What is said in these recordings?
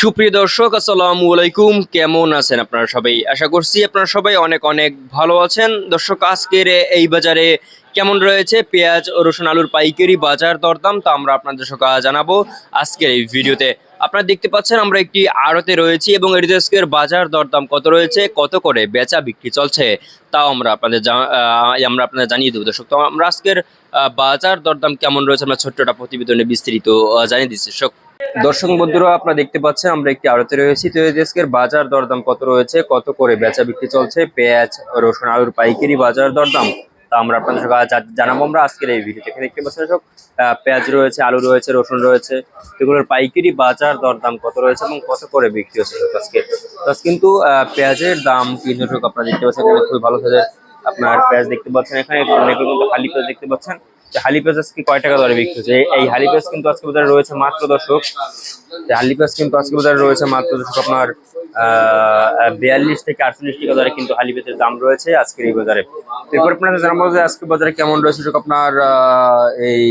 সুপ্রিয় দর্শক আসসালামু আলাইকুম। কেমন আছেন আপনারা সবাই? আশা করছি আপনারা সবাই অনেক অনেক ভালো আছেন। দর্শক আজকের এই বাজারে কেমন রয়েছে? পেঁয়াজ রসুন আলুর পাইকারি বাজার দরদাম তা আমরা আপনাদের সঙ্গে জানাব আজকের এই ভিডিওতে। আপনারা দেখতে পাচ্ছেন আমরা একটি আড়তে রয়েছি এবং এটি আজকের বাজার দরদাম কত রয়েছে? কত করে বেচা বিক্রি চলছে? তাও আমরা আপনাদের আমরা আপনাদের জানিয়ে দেবো। দর্শক তো আমরা আজকের বাজার দরদাম কেমন রয়েছে? আমরা ছোট্ট একটা প্রতিবেদনে বিস্তারিত আহ, জানিয়ে দিচ্ছি। দর্শক বন্ধুরা আপনারা দেখতে পাচ্ছেন আমরা একটি আড়তে রয়েছি। তো এই দেশের বাজার দরদাম কত রয়েছে কত করে বেচা বিক্রি চলছে? পেঁয়াজ রসুন আলুর পাইকারি বাজার দরদাম। তা আমরা আপনাদের সঙ্গে জানাব আমরা আজকের এই ভিডিওতে। এখানে দেখতে পাচ্ছেন আহ, পেঁয়াজ রয়েছে আলু রয়েছে রসুন রয়েছে। এগুলোর পাইকারি বাজার দরদাম কত রয়েছে এবং কত করে বিক্রি হচ্ছে আজকে? কিন্তু পেঁয়াজের দাম কি দর্শক আপনারা দেখতে পাচ্ছেন এখানে খুবই ভালো সাইজের আপনার পেঁয়াজ দেখতে পাচ্ছেন। এখানে অনেকগুলো কিন্তু হালি পেঁয়াজ দেখতে পাচ্ছেন। হালি পেঁয়াজ আজকে কয় টাকা দরে বিক্রি হচ্ছে? এই- হালি পেঁয়াজ কিন্তু আজকে বাজারে রয়েছে মাত্র দর্শক। হালি পেঁয়াজ কিন্তু আজকে বাজারে রয়েছে মাত্র দর্শক আপনার বিয়াল্লিশ থেকে আটচল্লিশ টাকা দরে কিন্তু হালি পেঁয়াজের দাম রয়েছে আজকের এই বাজারে। এরপর আপনাদের জানাব যে আজকে বাজারে কেমন রয়েছে আপনার এই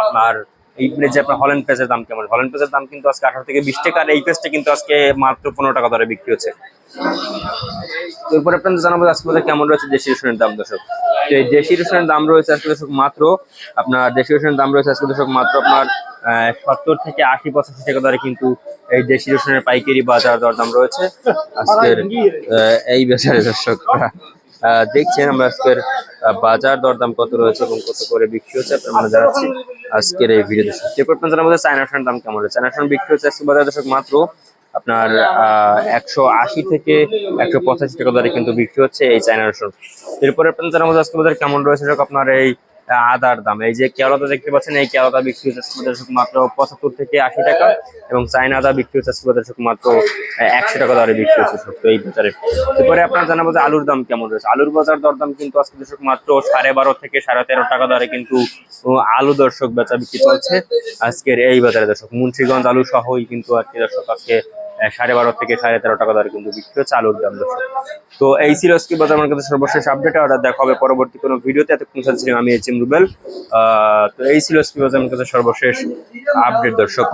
আপনার, এই যে আপনার হল্যান্ড পেঁয়াজের দাম কেমন? হল্যান্ড পেঁয়াজের দাম কিন্তু আজকে আঠারো থেকে বিশ টাকা, আর এই পেঁয়াজটা কিন্তু আজকে মাত্র পনেরো টাকা দরে বিক্রি হচ্ছে। এরপরে আপনাদের জানাব আজকে বাজারে কেমন রয়েছে দেশি রসুনের দাম দর্শক। দেশি রসুনের দাম রয়েছে আজকে দর্শক মাত্র আপনার দেশি রসুনের দাম রয়েছে আজকে দর্শক মাত্র আপনার সত্তর থেকে আশি পঁচাশি টাকা দরে কিন্তু এই দেশি রসুনের পাইকারি বাজার দরদাম রয়েছে। আজকের এই বাজারে দর্শক আহ, দেখছেন আমরা আজকের বাজার দরদাম কত রয়েছে এবং কত করে বিক্রি হচ্ছে আপনার জানাচ্ছি আজকের এই ভিডিও দর্শক এরপর আপনার যে চায়না রসুনের দাম কেমন রয়েছে চায়না রসুন বিক্রি হচ্ছে আজকে বাজার দর্শক মাত্র আপনার একশো আশি থেকে একশো পঁচাশি টাকা দরে কিন্তু বিক্রি হচ্ছে এই চায়না রসুন। এরপরে আপনার জানাব আজকে বাজার কেমন রয়েছে আপনার এই আদার দাম। এই যে কেওড়াটা দেখতে পাচ্ছেন, এই কেওড়াটা বিক্রি হচ্ছে মাত্র পঁচাত্তর থেকে আশি টাকা এবং চায়না আদা বিক্রি হচ্ছে মাত্র একশো টাকা দরে বিক্রি হচ্ছে সত্য এই বাজারে। এরপরে আপনার জানাব যে আলুর দাম কেমন রয়েছে। আলুর বাজার দরদাম কিন্তু আজকে দর্শক মাত্র সাড়ে বারো থেকে সাড়ে তেরো টাকা দরে কিন্তু আলু দর্শক বেচা বিক্রি চলছে আজকের এই বাজারে দর্শক। মুন্সিগঞ্জ আলু সহই কিন্তু আজকে দর্শক আজকে সাড়ে বারো থেকে সাড়ে তেরো টাকা দরে কিন্তু বিক্রি হচ্ছে আলুর দাম, দর্শক। তো এই ছিল আজকে বাজার কাছে সর্বশেষ আপডেট আর দেখা হবে পরবর্তী কোনো ভিডিওতে। এতক্ষণ ছিলাম আমি এইচ এম রুবেল তো এই ছিল আজকে বাজার মার্কেটের সর্বশেষ আপডেট দর্শক।